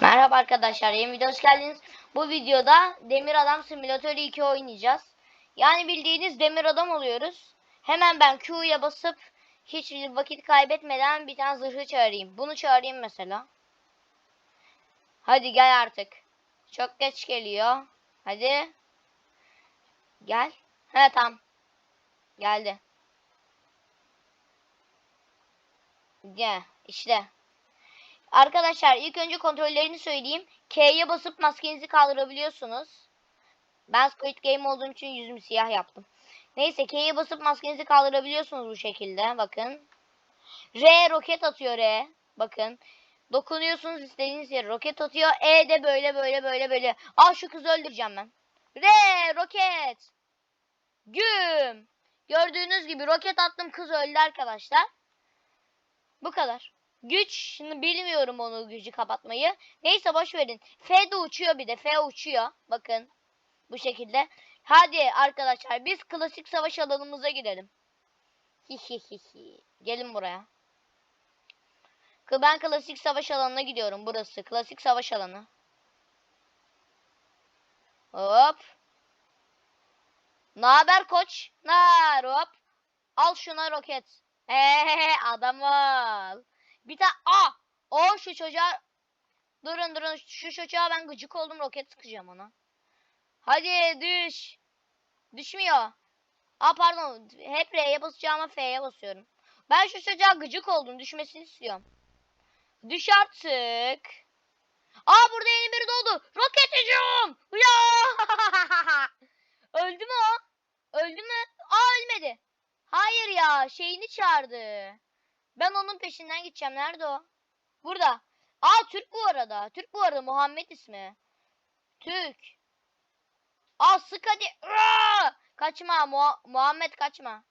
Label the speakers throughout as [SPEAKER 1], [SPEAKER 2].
[SPEAKER 1] Merhaba arkadaşlar, yeni videoya hoş geldiniz. Bu videoda Demir Adam Simülatörü 2 oynayacağız. Yani bildiğiniz Demir Adam oluyoruz. Hemen ben Q'ya basıp hiç vakit kaybetmeden bir tane zırhı çağırayım. Bunu çağırayım mesela. Hadi gel artık. Çok geç geliyor. Hadi. Gel. He tamam. Geldi. Gel. işte. Arkadaşlar ilk önce kontrollerini söyleyeyim. K'ye basıp maskenizi kaldırabiliyorsunuz. Ben Squid Game olduğum için yüzümü siyah yaptım. Neyse K'ye basıp maskenizi kaldırabiliyorsunuz bu şekilde. Bakın. R roket atıyor R. Bakın. Dokunuyorsunuz istediğiniz yere roket atıyor. E de böyle böyle böyle böyle. Aa şu kızı öldüreceğim ben. R roket. Güm. Gördüğünüz gibi roket attım kız öldü arkadaşlar. Bu kadar. Güç şimdi bilmiyorum onu gücü kapatmayı. Neyse boş verin. F de uçuyor bir de. F uçuyor. Bakın. Bu şekilde. Hadi arkadaşlar biz klasik savaş alanımıza gidelim. Hihihihi. Gelin buraya. Ben klasik savaş alanına gidiyorum. Burası. Klasik savaş alanı. Hop. Ne haber koç? Nar hop. Al şuna roket. Eee adam ol. Bir tane a o şu çocuğa durun durun şu çocuğa ben gıcık oldum roket sıkacağım ona. Hadi düş. Düşmüyor. Aa pardon hep R'ye basacağıma F'ye basıyorum. Ben şu çocuğa gıcık oldum düşmesini istiyorum. Düş artık. Aa burada yeni biri doğdu. Roket hücum. Ya! Öldü mü o? Öldü mü? Aa ölmedi. Hayır ya şeyini çağırdı. Ben onun peşinden gideceğim. Nerede o? Burada. Aa Türk bu arada. Türk bu arada Muhammed ismi. Türk. Aa sık hadi. Aa! Kaçma Muha- Muhammed kaçma.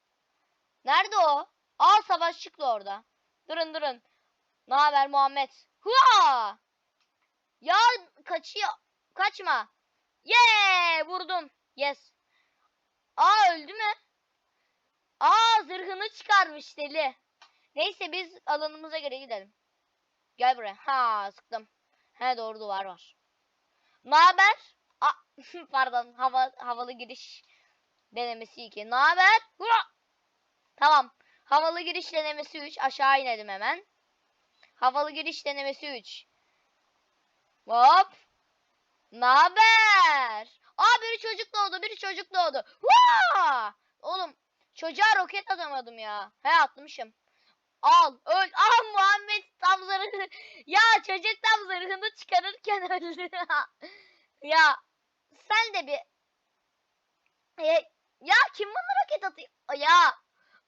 [SPEAKER 1] Nerede o? Aa savaş çıktı orada. Durun durun. Ne haber Muhammed? Hua! Ya kaçıyor. Kaçma. Yeah! Vurdum. Yes. Aa öldü mü? Aa zırhını çıkarmış deli. Neyse biz alanımıza göre gidelim. Gel buraya. Ha sıktım. He doğru duvar var. Ne haber? Pardon hava havalı giriş denemesi 2. Ne haber? Tamam. Havalı giriş denemesi 3. Aşağı inelim hemen. Havalı giriş denemesi 3. Hop. Ne haber? Aa biri çocuk doğdu, biri çocuk doğdu. Hua! Oğlum çocuğa roket atamadım ya. He atmışım. Al öl. Ah Muhammed tam zırhını. Ya çocuk tam zırhını çıkarırken öldü. ya sen de bir. E, ya kim bana roket atıyor? Ya.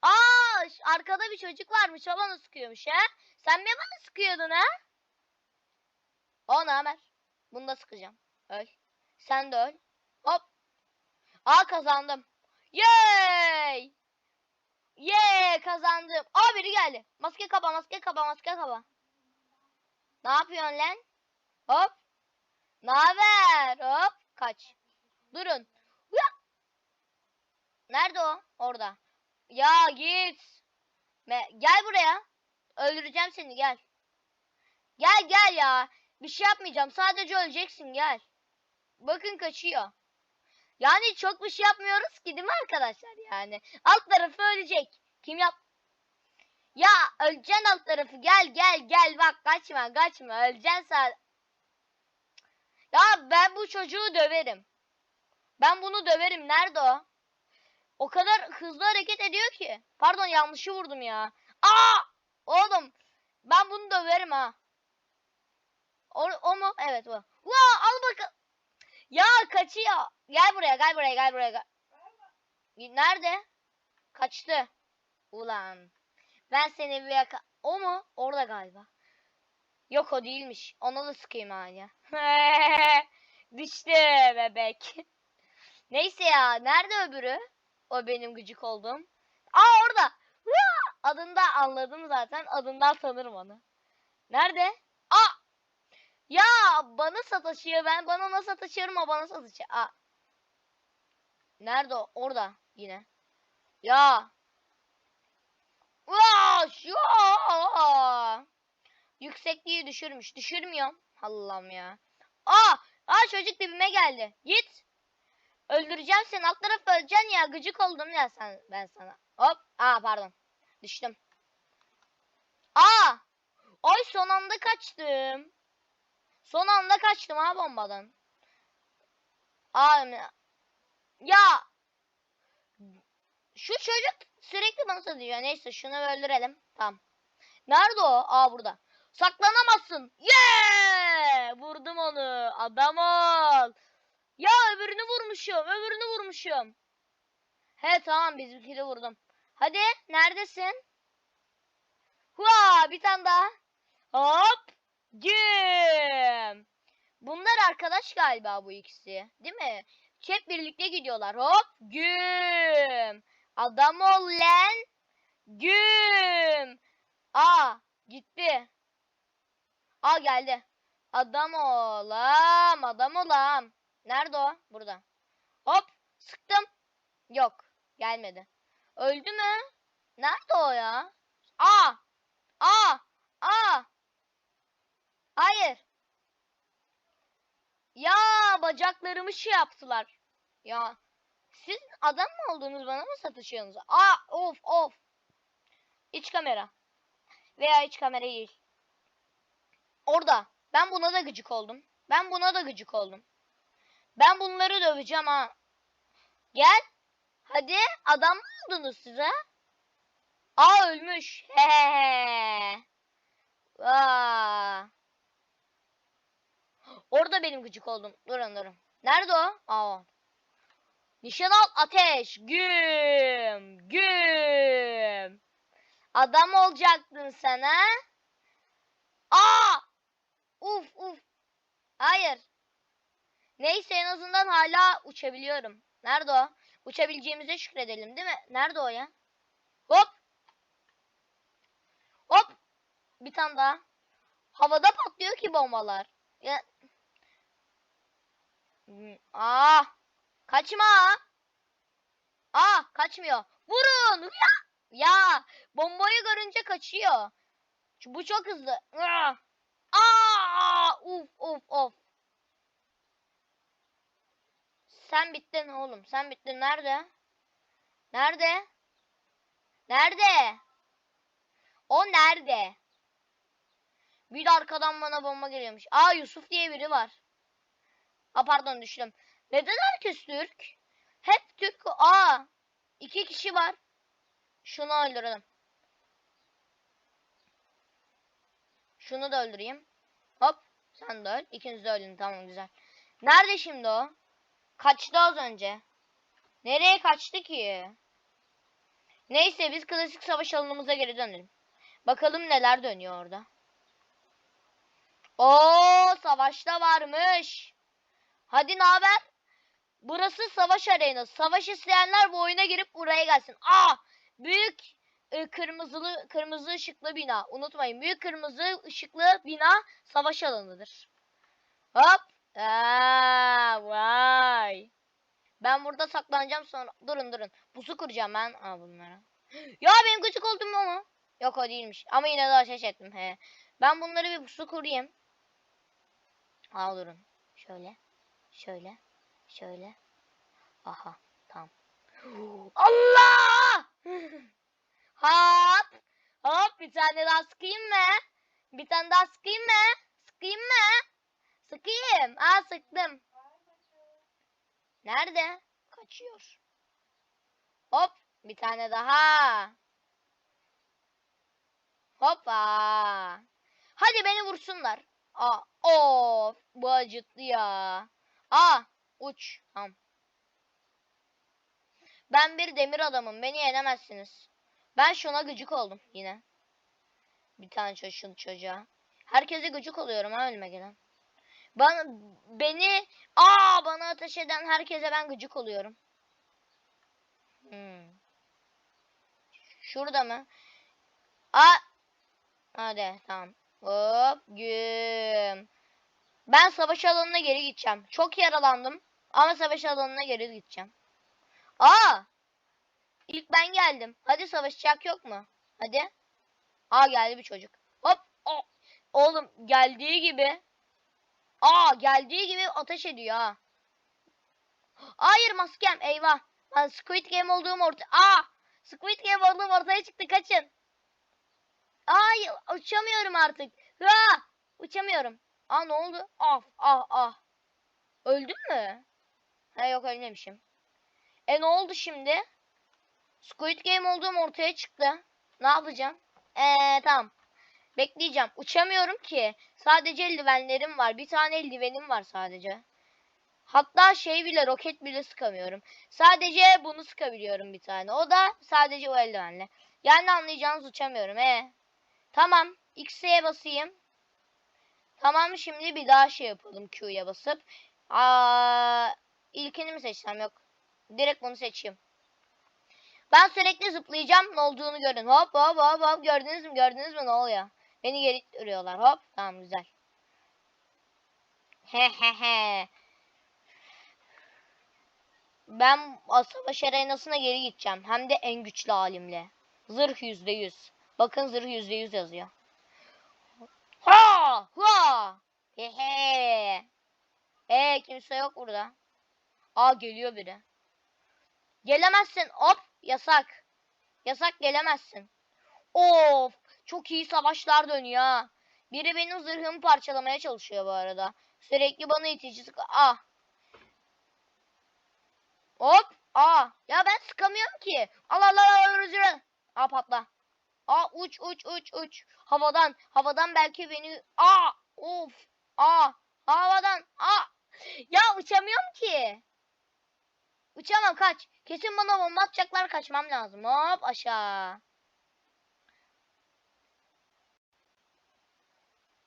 [SPEAKER 1] Aa arkada bir çocuk varmış o bana sıkıyormuş ha. Sen mi bana sıkıyordun ha? O ne haber? Bunu da sıkacağım. Öl. Sen de öl. Hop. Aa kazandım. Yay! Yay kazandım. Aa biri geldi. Maske kapa, maske kapa, maske kapa. Ne yapıyorsun lan? Hop. Ne haber? Hop. Kaç. Durun. Nerede o? Orada. Ya git. Me- gel buraya. Öldüreceğim seni gel. Gel gel ya. Bir şey yapmayacağım. Sadece öleceksin gel. Bakın kaçıyor. Yani çok bir şey yapmıyoruz ki değil mi arkadaşlar yani? Alt tarafı ölecek. Kim yap? Ya öleceksin alt tarafı. Gel gel gel bak kaçma kaçma. Öleceksin sen. Ya ben bu çocuğu döverim. Ben bunu döverim. Nerede o? O kadar hızlı hareket ediyor ki. Pardon yanlışı vurdum ya. Aa! Oğlum ben bunu döverim ha. O, o mu? Evet o. Vaa al bakalım. Ya kaçıyor. Gel buraya gel buraya gel buraya. Gel. Nerede? Kaçtı. Ulan. Ben seni bir yaka... O mu? Orada galiba. Yok o değilmiş. Ona da sıkayım hani. Düştü bebek. Neyse ya. Nerede öbürü? O benim gıcık olduğum. Aa orada. Adında anladım zaten. Adından tanırım onu. Nerede? Aa! Ya bana sataşıyor. Ben bana ona sataşıyorum o bana sataşıyor. Aa. Nerede o? Orada yine. Ya. Şu. Yüksekliği düşürmüş. Düşürmüyorum. Allah'ım ya. Aa! Aa çocuk dibime geldi. Git. Öldüreceğim seni. Alt tarafı öleceksin ya. Gıcık oldum ya sen ben sana. Hop. Aa pardon. Düştüm. Aa! Ay son anda kaçtım. Son anda kaçtım ha bombadan. Aa ya şu çocuk sürekli bana satıyor. Neyse şunu öldürelim. Tamam. Nerede o? Aa burada. Saklanamazsın. Yeah! Vurdum onu. Adam ol. Ya öbürünü vurmuşum. Öbürünü vurmuşum. He tamam bizimkini vurdum. Hadi neredesin? Hua bir tane daha. Hop. Güm. Bunlar arkadaş galiba bu ikisi. Değil mi? Hep birlikte gidiyorlar. Hop. Güm. Adam ol lan. Güm. Aa gitti. Aa geldi. Adam olam. Adam olam. Nerede o? Burada. Hop. Sıktım. Yok. Gelmedi. Öldü mü? Nerede o ya? Aa. Aa. Aa. Hayır. Ya bacaklarımı şey yaptılar. Ya siz adam mı oldunuz bana mı satışıyorsunuz? Aa of of. İç kamera. Veya iç kamera değil. Orada. Ben buna da gıcık oldum. Ben buna da gıcık oldum. Ben bunları döveceğim ha. Gel. Hadi adam mı oldunuz size? Aa ölmüş. Hehehe. Aa. Orada benim gıcık oldum. Durun durun. Nerede o? Aa. Nişan al ateş. Güm. Güm. Adam olacaktın sen ha? Aa! Uf uf. Hayır. Neyse en azından hala uçabiliyorum. Nerede o? Uçabileceğimize şükredelim değil mi? Nerede o ya? Hop. Hop. Bir tane daha. Havada patlıyor ki bombalar. Ya. Aa. Kaçma. Aa kaçmıyor. Vurun. Ya. Ya. Bombayı görünce kaçıyor. Bu çok hızlı. Aa. Uf uf of. Sen bittin oğlum. Sen bittin. Nerede? Nerede? Nerede? O nerede? Bir arkadan bana bomba geliyormuş. Aa Yusuf diye biri var. Aa pardon düştüm. Neden herkes Türk? Hep Türk. Aa iki kişi var. Şunu öldürelim. Şunu da öldüreyim. Hop sen de öl. İkiniz de ölün. Tamam güzel. Nerede şimdi o? Kaçtı az önce. Nereye kaçtı ki? Neyse biz klasik savaş alanımıza geri dönelim. Bakalım neler dönüyor orada. Oo savaşta varmış. Hadi ne haber? Burası savaş arenası. Savaş isteyenler bu oyuna girip buraya gelsin. Aa! Büyük e, kırmızılı kırmızı ışıklı bina. Unutmayın. Büyük kırmızı ışıklı bina savaş alanıdır. Hop. Aa, vay. Ben burada saklanacağım sonra. Durun durun. Pusu kuracağım ben. Aa bunlara. Ya benim gıcık oldum mu? Yok o değilmiş. Ama yine de ateş ettim. He. Ben bunları bir pusu kurayım. Aa durun. Şöyle. Şöyle. Şöyle. Aha. Tamam. Allah! Hop. Hop bir tane daha sıkayım mı? Bir tane daha sıkayım mı? Sıkayım mı? Sıkayım. Aa sıktım. Nerede? Kaçıyor. Hop. Bir tane daha. Hoppa. Hadi beni vursunlar. Aa, of. Bu acıttı ya. Aa, uç. Tamam. Ben bir demir adamım. Beni yenemezsiniz. Ben şuna gıcık oldum yine. Bir tane çocuğun çocuğa. Herkese gıcık oluyorum ha ölme gelen. Bana, beni aa bana ateş eden herkese ben gıcık oluyorum. Hmm. Şurada mı? Aa. Hadi tamam. Hop güm. Ben savaş alanına geri gideceğim. Çok yaralandım. Ama savaş alanına geri gideceğim. Aa! İlk ben geldim. Hadi savaşacak yok mu? Hadi. Aa geldi bir çocuk. Hop. O. Oğlum geldiği gibi. Aa geldiği gibi ateş ediyor ha. Hayır maskem eyvah. Ben Squid Game olduğum orta... Aa! Squid Game olduğum ortaya çıktı kaçın. Ay uçamıyorum artık. Ha! Uçamıyorum. Aa ne oldu? Ah ah ah. Öldüm mü? Ha yok ölmemişim. E ne oldu şimdi? Squid Game olduğum ortaya çıktı. Ne yapacağım? Eee tamam. Bekleyeceğim. Uçamıyorum ki. Sadece eldivenlerim var. Bir tane eldivenim var sadece. Hatta şey bile roket bile sıkamıyorum. Sadece bunu sıkabiliyorum bir tane. O da sadece o eldivenle. Yani anlayacağınız uçamıyorum. E. Tamam. X'e basayım. Tamam şimdi bir daha şey yapalım Q'ya basıp. Aa, ilkini mi seçsem yok. Direkt bunu seçeyim. Ben sürekli zıplayacağım ne olduğunu görün. Hop hop hop hop gördünüz mü gördünüz mü ne oluyor? Beni geri duruyorlar hop tamam güzel. He he he. Ben savaş arenasına geri gideceğim. Hem de en güçlü halimle. Zırh yüzde yüz. Bakın zırh yüzde yüz yazıyor. Ha! Ha! He he. Ee kimse yok burada. Aa geliyor biri. Gelemezsin. Hop yasak. Yasak gelemezsin. Of çok iyi savaşlar dönüyor. Biri benim zırhımı parçalamaya çalışıyor bu arada. Sürekli bana itici sık. Ah. Hop. Aa. Ya ben sıkamıyorum ki. Al al al al rüzgarı. Aa patla. Aa uç uç uç uç. Havadan. Havadan belki beni. Aa. Of. Aa. Havadan. Aa. Ya uçamıyorum ki. Uçamam kaç. Kesin bana bomba atacaklar kaçmam lazım. Hop aşağı.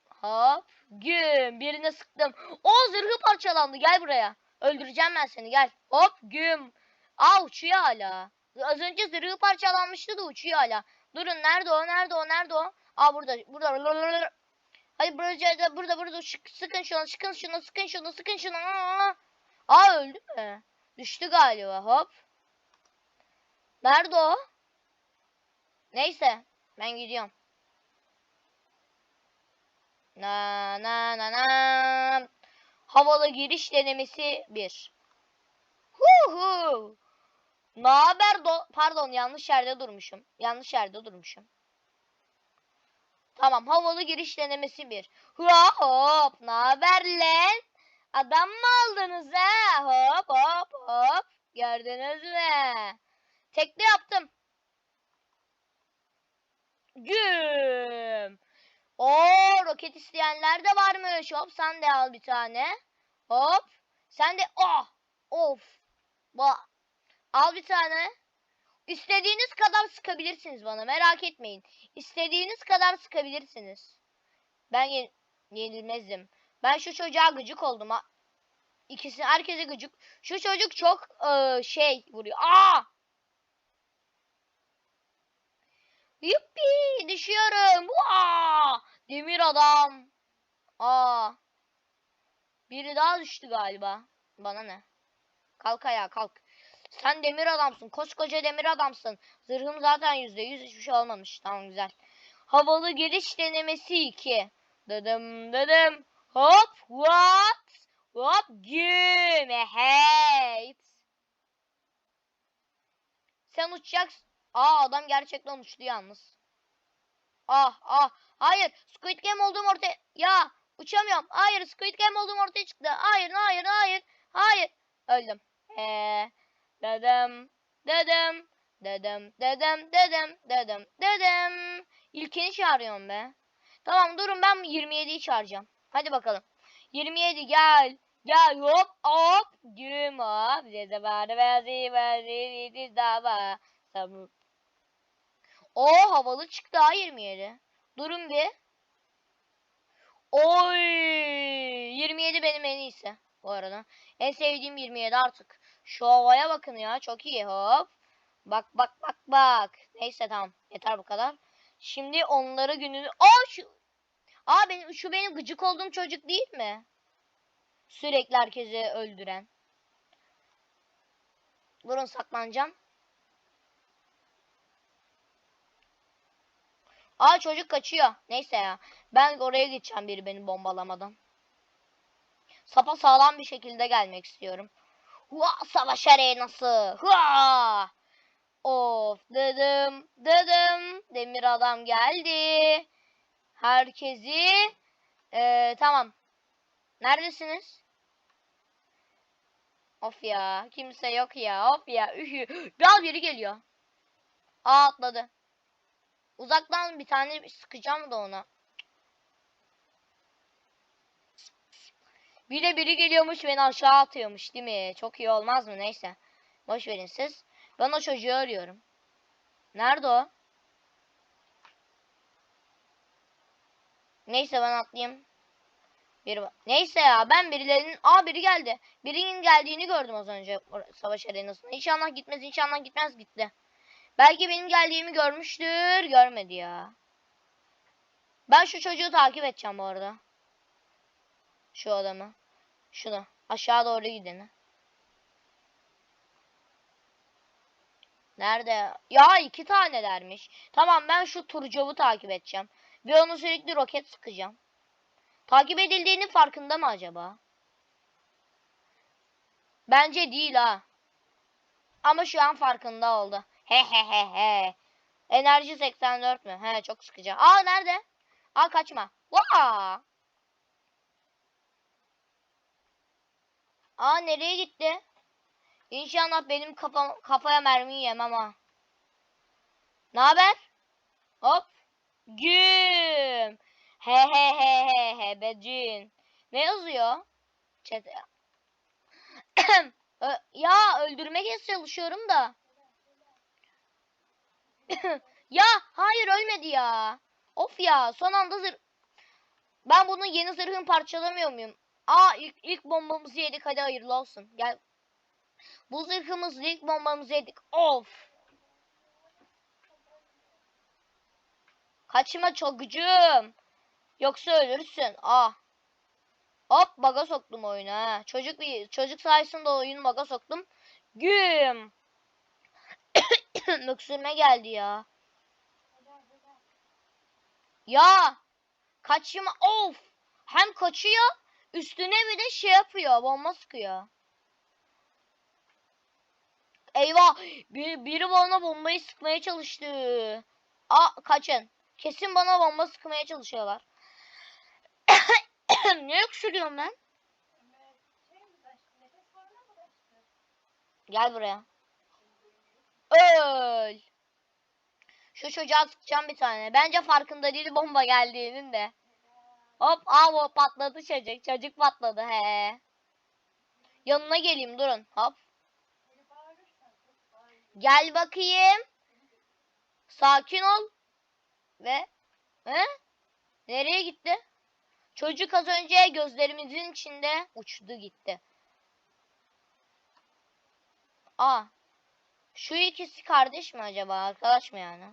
[SPEAKER 1] Hop. Güm. Birine sıktım. O zırhı parçalandı. Gel buraya. Öldüreceğim ben seni gel. Hop güm. Aa uçuyor hala. Az önce zırhı parçalanmıştı da uçuyor hala. Durun nerede o nerede o nerede o? Aa burada burada. Hadi burada burada burada sıkın şunu sıkın şunu sıkın şunu sıkın şunu. Aa, Aa öldü mü? Düştü galiba hop. Nerede o? Neyse ben gidiyorum. Na na na na. Havalı giriş denemesi 1. Hu hu. Ne haber do pardon yanlış yerde durmuşum. Yanlış yerde durmuşum. Tamam havalı giriş denemesi 1. Hua hop. Ne haber lan? Adam mı aldınız ha? Hop hop hop. Gördünüz mü? Tekli yaptım. Güm. O roket isteyenler de varmış. Hop sen de al bir tane. Hop. Sen de oh. Of. Ba. Al bir tane. İstediğiniz kadar sıkabilirsiniz bana. Merak etmeyin. İstediğiniz kadar sıkabilirsiniz. Ben ye yenilmezdim. Ben şu çocuğa gıcık oldum. Ha. İkisi herkese gıcık. Şu çocuk çok e, şey vuruyor. Aa! Yuppi düşüyorum. Aa! Demir adam. Aa. Biri daha düştü galiba. Bana ne? Kalk ayağa kalk. Sen demir adamsın. Koskoca demir adamsın. Zırhım zaten yüzde yüz hiçbir şey olmamış. Tamam güzel. Havalı giriş denemesi 2. Dedim dedim. Hop what? Hop güm. Hey. Sen uçacaksın. Aa adam gerçekten uçtu yalnız. Ah ah. Hayır. Squid Game olduğum ortaya. Ya uçamıyorum. Hayır Squid Game olduğum ortaya çıktı. Hayır hayır hayır. Hayır. Öldüm. Eee. Dedim. Dedim. Dedim. Dedim. Dedim. Dedim. Dedim. İlkini çağırıyorum be. Tamam durun ben 27'yi çağıracağım. Hadi bakalım. 27 gel. Gel hop hop. Güm hop. Zede bari vazi vazi dava. Sabır. O havalı çıktı ha 27. Durun bir. Oy 27 benim en iyisi bu arada. En sevdiğim 27 artık. Şu havaya bakın ya çok iyi hop. Bak bak bak bak. Neyse tamam yeter bu kadar. Şimdi onları gününü... Aa şu... Aa benim, şu benim gıcık olduğum çocuk değil mi? Sürekli herkesi öldüren. Durun saklanacağım. Aa çocuk kaçıyor. Neyse ya. Ben oraya gideceğim biri beni bombalamadan. Sapa sağlam bir şekilde gelmek istiyorum. Hua savaş arenası. Hua! Of dedim dedim. Demir adam geldi. Herkesi Ee, tamam. Neredesiniz? Of ya. Kimse yok ya. Of ya. Ühü. Biraz biri geliyor. Aa atladı. Uzaktan bir tane sıkacağım da ona. Bir de biri geliyormuş beni aşağı atıyormuş değil mi? Çok iyi olmaz mı? Neyse. Boş verin siz. Ben o çocuğu arıyorum. Nerede o? Neyse ben atlayayım. Var. Neyse ya ben birilerinin... Aa biri geldi. Birinin geldiğini gördüm az önce savaş arenasında. İnşallah gitmez inşallah gitmez gitti. Belki benim geldiğimi görmüştür. Görmedi ya. Ben şu çocuğu takip edeceğim bu arada. Şu adamı. Şunu. Aşağı doğru gideni. Nerede? Ya iki tanelermiş. Tamam ben şu Turcav'ı takip edeceğim. Ve onu sürekli roket sıkacağım. Takip edildiğinin farkında mı acaba? Bence değil ha. Ama şu an farkında oldu. He he he he. Enerji 84 mü? He çok sıkıcı. Aa nerede? Aa kaçma. Vaa! Aa nereye gitti? İnşallah benim kafam, kafaya mermiyi yemem ha. Ne haber? Hop. Güm. He he he he he becin. Ne yazıyor? Çete. Ya öldürmeye çalışıyorum da. ya hayır ölmedi ya. Of ya son anda zırh. Ben bunun yeni zırhını parçalamıyor muyum? Aa ilk, ilk bombamızı yedik hadi hayırlı olsun. Gel. Bu zırhımızla ilk bombamızı yedik. Of. Kaçma çocuğum. Yoksa ölürsün. Ah. Hop baga soktum oyunu. Çocuk bir çocuk sayesinde oyunu baga soktum. Güm. Öksürme geldi ya. Ya. Kaçma. Of. Hem kaçıyor. Üstüne bir de şey yapıyor. Bomba sıkıyor. Eyvah. Bir, biri bana bombayı sıkmaya çalıştı. Aa kaçın. Kesin bana bomba sıkmaya çalışıyorlar. ne öksürüyorum ben? Gel buraya. Öl. Şu çocuğa sıkacağım bir tane. Bence farkında değil bomba geldiğinin de. Hop aa o patladı çocuk. Çocuk patladı he. Yanına geleyim durun. Hop. Gel bakayım. Sakin ol. Ve he? Nereye gitti? Çocuk az önce gözlerimizin içinde uçtu gitti. Aa. Şu ikisi kardeş mi acaba? Arkadaş mı yani?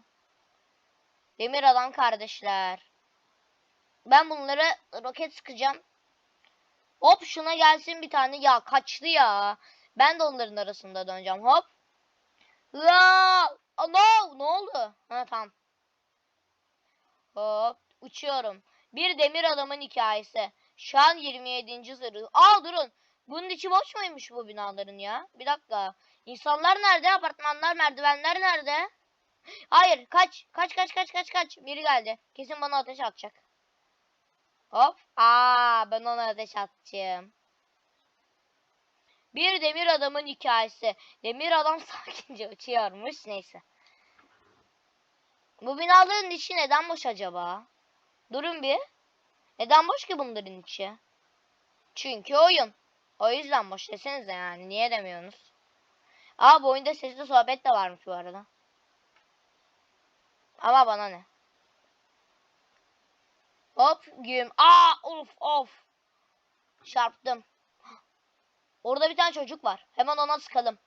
[SPEAKER 1] Demir adam kardeşler. Ben bunları roket sıkacağım. Hop şuna gelsin bir tane. Ya kaçtı ya. Ben de onların arasında döneceğim. Hop. Aa, No! Ne oldu? Ha tamam. Hop. Uçuyorum. Bir demir adamın hikayesi. Şu an 27. zırhı. Aa durun. Bunun içi boş muymuş bu binaların ya? Bir dakika. İnsanlar nerede? Apartmanlar, merdivenler nerede? Hayır, kaç. Kaç kaç kaç kaç kaç. Biri geldi. Kesin bana ateş atacak. Hop. Aa, ben ona ateş atacağım. Bir demir adamın hikayesi. Demir adam sakince uçuyormuş. Neyse. Bu binaların içi neden boş acaba? Durun bir. Neden boş ki bunların içi? Çünkü oyun. O yüzden boş desenize yani. Niye demiyorsunuz? Aa bu oyunda sesli sohbet de varmış bu arada. Ama bana ne? Hop güm. Aa of of. Çarptım. Orada bir tane çocuk var. Hemen ona sıkalım.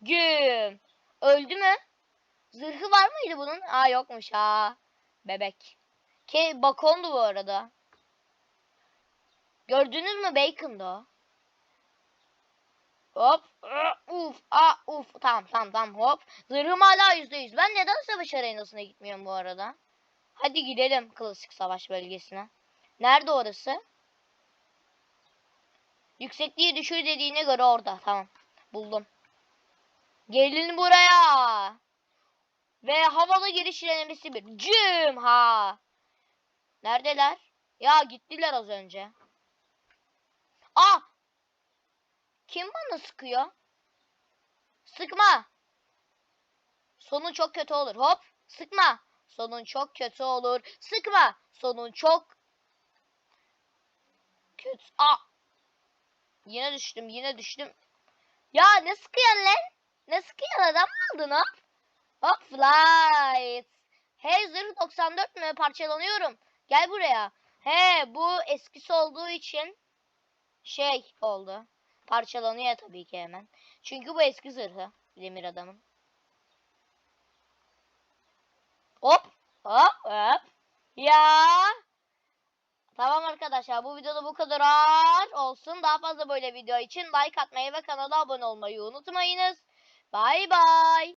[SPEAKER 1] Güm. Öldü mü? Zırhı var mıydı bunun? Aa yokmuş ha. Bebek. Ke bakondu bu arada. Gördünüz mü bacon'du o. Hop. Uf. Aa uf. Tamam tamam tamam hop. Zırhım hala yüzde yüz. Ben neden savaş arenasına gitmiyorum bu arada? Hadi gidelim klasik savaş bölgesine. Nerede orası? Yüksekliği düşür dediğine göre orada. Tamam. Buldum. Gelin buraya. Ve havalı giriş denemesi bir. Cüm ha. Neredeler? Ya gittiler az önce. Aa! Kim bana sıkıyor? Sıkma. Sonun çok kötü olur. Hop. Sıkma. Sonun çok kötü olur. Sıkma. Sonun çok kötü. Aa! Yine düştüm. Yine düştüm. Ya ne sıkıyorsun lan? Ne sıkıyorsun adam aldın hop? Hop flight. Hey zırh 94 mü? Parçalanıyorum. Gel buraya. He bu eskisi olduğu için şey oldu. Parçalanıyor tabii ki hemen. Çünkü bu eski zırhı. Demir adamın. Hop. Hop hop. Ya. Tamam arkadaşlar bu videoda bu kadar olsun. Daha fazla böyle video için like atmayı ve kanala abone olmayı unutmayınız. Bay bay.